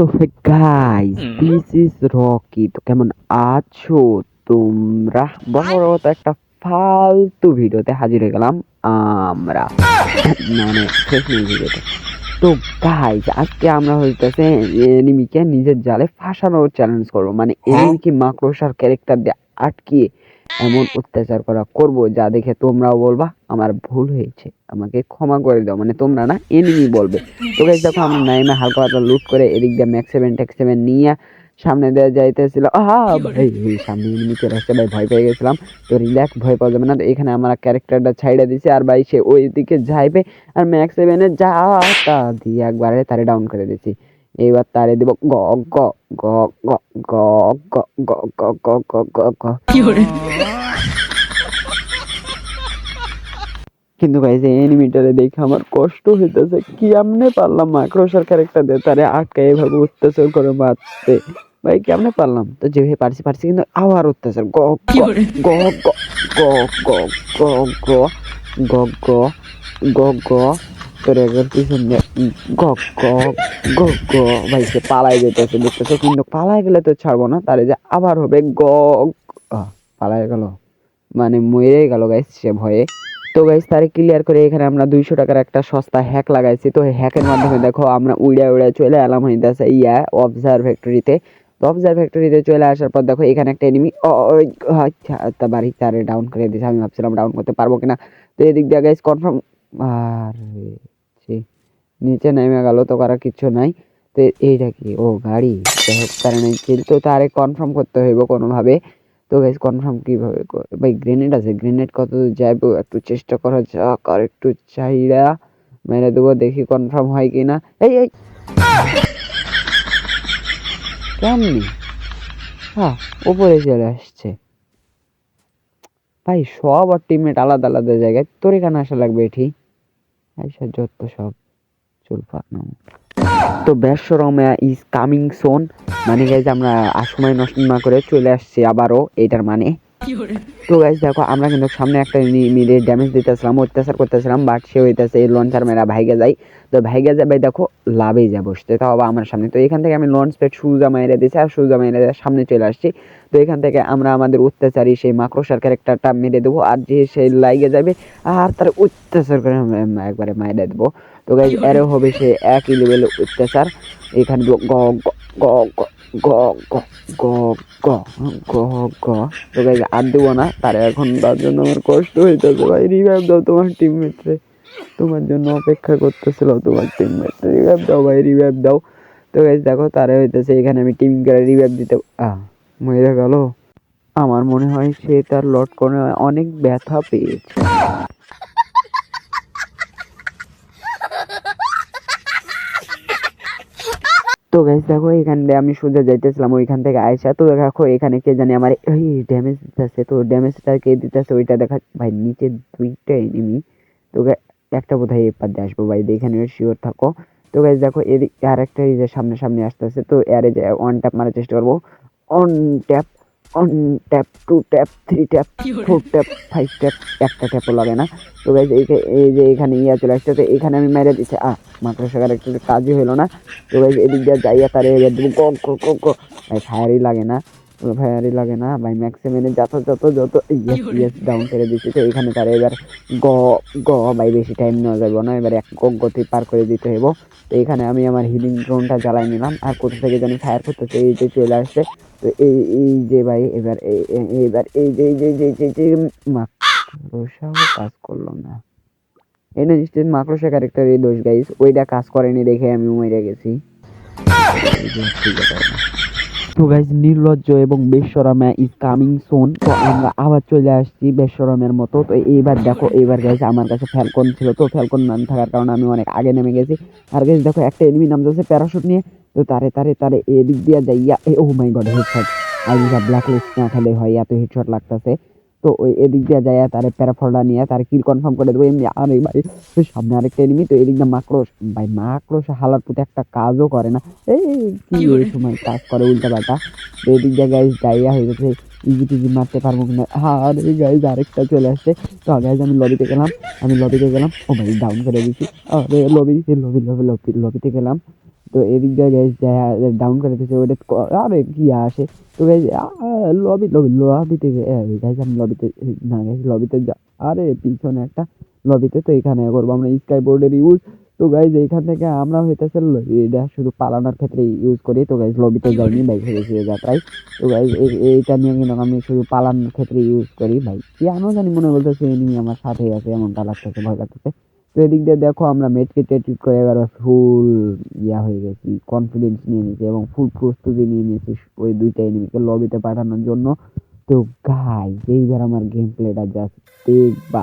So guys this is Rocky তো কেমন আছো তোমরা? বড় একটা ফালতু ভিডিওতে হাজির হয়ে গেলাম আমরা। মানে ভিডিওতে। তো গাইস আজকে আমরা হইতেছে এনিমিকে নিজের জালে ফাঁসানোর চ্যালেঞ্জ করব। মানে এনিমিকে মাকড়সার ক্যারেক্টার দিয়ে আটকিয়ে এমন অত্যাচার করা করব যা দেখে তোমরাও বলবা, আমার ভুল হয়েছে। আমাকে ক্ষমা করে দাও মানে তোমরা না এনিমি বলবে। তো গাইস দেখো আমরা নাইমে হালকা পাতলা লুট করে এদিক দিয়ে ম্যাক্স সেভেন ট্যাক্স সেভেন নিয়ে সামনে দেওয়া যাইতেছিল। আহা ভাই সামনে এনিমি চলে আসছে, ভাই, ভয় পেয়ে গেছিলাম। তো রিল্যাক্স ভয় পাওয়া যাবে না। তো এখানে আমার ক্যারেক্টারটা ছাইড়ে দিছে, আর ভাই সে ওই দিকে যাইবে। আর ম্যাক্স সেভেনে যা তা দিয়ে একবারে তারে ডাউন করে দিছি এইবার তারে দিব গ গ গ গ গ গ গ গ গ গ গ গ কিন্তু গাইজ এই এনিমিটারে দেখে আমার কষ্ট হইতেছে কি আমনে পারলাম মাইক্রোসার ক্যারেক্টার দিয়ে তারে আটকে এভাবে অত্যাচার করে মারতে ভাই কেমনে পারলাম তো যেভাবে পারছি পারছি কিন্তু আবার অত্যাচার গ গ গ গ গ গ গ গ গ গ গ তোর একবার পিছন দিয়ে গ গ গ গ ভাই, সে পালাই যেতেছে দেখতেছে? কিন্তু পালাই গেলে তো ছাড়বো না তারে যে আবার হবে গ পালাই গেল। মানে মরে গেল গাইস সে ভয়ে। তো গাইস তারে ক্লিয়ার করে এখানে আমরা দুইশো টাকার একটা সস্তা হ্যাক লাগাইছি। তো হ্যাকের মাধ্যমে দেখো, আমরা উড়ে উড়ে চলে এলাম হইতেছে ইয়া অবজার ফ্যাক্টরিতে তো। অবজার ফ্যাক্টরিতে চলে আসার পর দেখো, এখানে একটা এনিমি আচ্ছা বাড়ি তারে ডাউন করে দিয়েছে আমি ভাবছিলাম ডাউন করতে পারব কিনা। তো, এদিক দিয়ে গাইস কনফার্ম আর নিচে নেমে গেল তো করার কিচ্ছু নাই। তো এইটা কি? ও, গাড়ি। তারা নাই তো তারে কনফার্ম করতে হইব কোনোভাবে। তো গাইস কনফার্ম কীভাবে ভাই গ্রেনেড আছে। গ্রেনেড কত যাইবো? একটু চেষ্টা করা যাক আর একটু চাইরা মেরে দেবো, দেখি কনফার্ম হয় কিনা। এই এই! কেমনি? হ্যাঁ উপরে চলে আসছে। ভাই, সব আর টিমমেট আলাদা আলাদা জায়গায়। তোর এখানে আসা লাগবে এটি? আইসা যত সব চুল পাকানো। তো ব্যশ্বরমা ইজ কামিং সোন মানে গাইজ আমরা আর সময় নষ্ট না করে চলে আসছি আবারও, এটার মানে। তো গাইজ দেখো আমরা কিন্তু সামনে একটা মিলে ড্যামেজ দিতেছিলাম অত্যাচার করতেছিলাম বাট সে হইতেছে এই লঞ্চার মেরা ভাইগে যায়। তো ভাইগে ভাই দেখো লাভেই যা বসতে। তাও আবার আমার সামনে। তো এখান থেকে আমি লঞ্চ পেট সুজা মাইরে দিয়েছি আর সুজা মাইরে সামনে চলে আসছি। তো এখান থেকে আমরা আমাদের অত্যাচারী সেই মাকড়সার ক্যারেক্টারটা মেরে দেবো আর যে সেই লাইগে যাবে আর তার অত্যাচার করে একবারে মাইরে দেবো। তো গাইজ এরও হবে সে একই লেভেল অত্যাচার। এখানে দিব গ গ গ গ গ গ গ গ। তো গাইজ আর দেবো না। তার এখন তার জন্য আমার কষ্ট হইতেছে ভাই। রিভাইভ দাও তোমার টিমমেটরে তোমার জন্য অপেক্ষা করতেছিল তোমার টিমমেট রিভাইভ দাও ভাই রিভাইভ দাও। তো গাইজ দেখো, তারা হইতেছে, এখানে আমি টিম করে রিভাইভ দিতে মরে গেল। আমার মনে হয় সে তার লট করে অনেক ব্যথা পেয়েছে। তো গাইস দেখো, এখান দিয়ে আমি সোজা যাইতেছিলাম, ওইখান থেকে আয়সা তো দেখো, এখানে কে জানি আমার, এই ড্যামেজ দিতেছে, তো ড্যামেজটা কে দিতেছে, ওইটা দেখা, ভাই, নিচে দুইটা এনিমি তো একটা বোধহয় এপার দিয়ে আসব, ভাই এখানে শিওর থাকো। তো গাইস দেখো, এদিক আর একটা এই যে সামনে সামনে আসতেছে, তো এর যে অন ট্যাপ মারার চেষ্টা করব। One tap tap two tap three tap four tap five tap একটা ট্যাপও লাগে না। তো গাইজ এই যে এখানে ইয়া চলে আসছে তো এখানে আমি মেরে দিচ্ছি আহ মাত্র সেখানে একটু কাজই হলো না। তো গাইজ এদিক দিয়ে যাইয়া তারে এবার দেবো গ গ ভাই ফায়ারই লাগে না। ফায়ারই লাগে না, ভাই ম্যাক্সিমেনে যত যত যত ইয়েস ইয়েস ডাউন করে দিচ্ছি তো এখানে তারে এবার গ গ ভাই বেশি টাইম নেওয়া যাবে না, এবার এক গতি পার করে দিতে হইব। তো এখানে আমি আমার হিলিং ড্রোনটা জ্বালাই নিলাম, আর কোথা থেকে জানি ফায়ার করতেছে, এই যে চলে আসছে। তো এই এই যে ভাই, এবার এই- এই- এই যে এই যে যে যে মাকড়সাও কাজ করল না। এটা নিশ্চিত মাকড়সা ক্যারেক্টারের দোষ গাইস ওইটা কাজ করেনি দেখে আমি মরে গেছি। তো গাইস নির্লজ্জ এবং বেশ্বরামা ইজ কামিং সোন তো আমরা আবার চলে আসছি বেশরমের মতো। তো এইবার দেখো, এইবার গাইস আমার কাছে ফ্যালকন ছিল। তো ফ্যালকন নাম থাকার কারণে আমি অনেক আগে নেমে গেছি। আর গাইস দেখো, একটা এনিমি নাম যাচ্ছে প্যারাশুট নিয়ে। তো তারে তারে তারে এদিক দিয়ে যাইয়া ও মাই গড হেডশট আর ব্ল্যাক লিস্ট না খেলে হয়, এত হেডশট লাগতেছে। তো ওই এদিক দিয়ে যায় তারে প্যারাফলটা নিয়ে তার কিল কনফার্ম করে দেবো এমনি আরে ভাই ওই সামনে আরেকটা এনিমি তো এদিক দিয়ে মাকড়স। ভাই মাকড়স হালার প্রতি একটা কাজও করে না। এই কি ওই সময় কাজ করে উল্টা পাল্টা। তো এদিক দিয়ে গাইজ যাইয়া হয়ে গেছে ইজি টিজি মারতে পারব কিনা? আরে গাইজ আরেকটা চলে আসছে। তো গাইজ আমি লবিতে গেলাম আমি লবিতে গেলাম। ও ভাই ডাউন করে দিচ্ছি আরে লবি লবি লবি লবি লবিতে গেলাম। তো এদিক দিয়ে গাইজ ডাউন করে দিয়েছে ওটা আরে কি আসে? তো গাইজ লবি লবি লবিতে গাইজ আমি লবিতে না গাইজ লবিতে যা, আরে পিছনে একটা লবিতে তো এখানে করব আমরা স্কাই বোর্ডের ইউজ তো গাইজ এইখান থেকে আমরা হইতেছে এটা শুধু পালানোর ক্ষেত্রে ইউজ করি। তো গাইজ লবিতে যাইনি বাইক হেরেছি যাত্রায় তো গাইজ এইটা নিয়ে কিন্তু আমি শুধু পালানোর ক্ষেত্রে ইউজ করি ভাই। কেন জানি মনে বলতেছে এনিমি আমার সাথে আছে, এমনটা লাগতেছে, ভয় লাগতেছে। তো এদিক দিয়ে দেখো আমরা মেটকে টেটিট করে এবার ফুল ইয়া হয়ে গেছি কনফিডেন্স নিয়ে নিয়েছি এবং ফুল প্রস্তুতি নিয়ে নিয়েছি ওই দুইটা এনিমিকে লবিতে পাঠানোর জন্য। তো গাই এইবার আমার গেম প্লেটা জাস্ট দেখবা।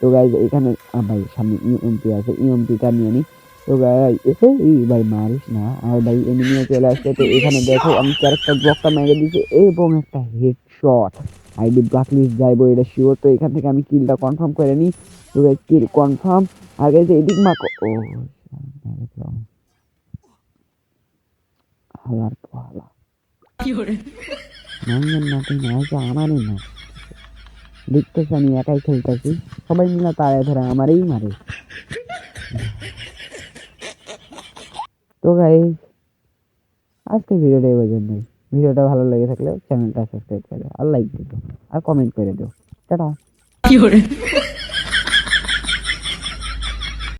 তো গাইজ এখানে ভাই, সামনে ইএমপি আছে ইএমপিটা নিয়ে নিই তো গাই এসে এই ভাই মারিস না আর ভাই এনিমিও চলে আসছে। তো এখানে দেখো আমি ক্যারেক্টার ব্লকটা মেরে দিয়েছি এবং একটা হেডশট আইডি ব্ল্যাকলিস্ট যাইবো এটা শিওর তো এখান থেকে আমি কিলটা কনফার্ম করে নিই। তো কিল কনফার্ম আর গাইজ এদিক মাকো ও হালার পালা নাঙ্গের নাকি না হয়েছে আমারই না। দেখতেছি আমি একাই খেলতেছি। সবাই মিলে তারে ধরে আমারই মারে। তো গাই আজকে ভিডিওটা এই পর্যন্তই। ভিডিওটা ভালো লেগে থাকলে চ্যানেলটা সাবস্ক্রাইব করে আর লাইক দিও আর কমেন্ট করে দিও। টাটা।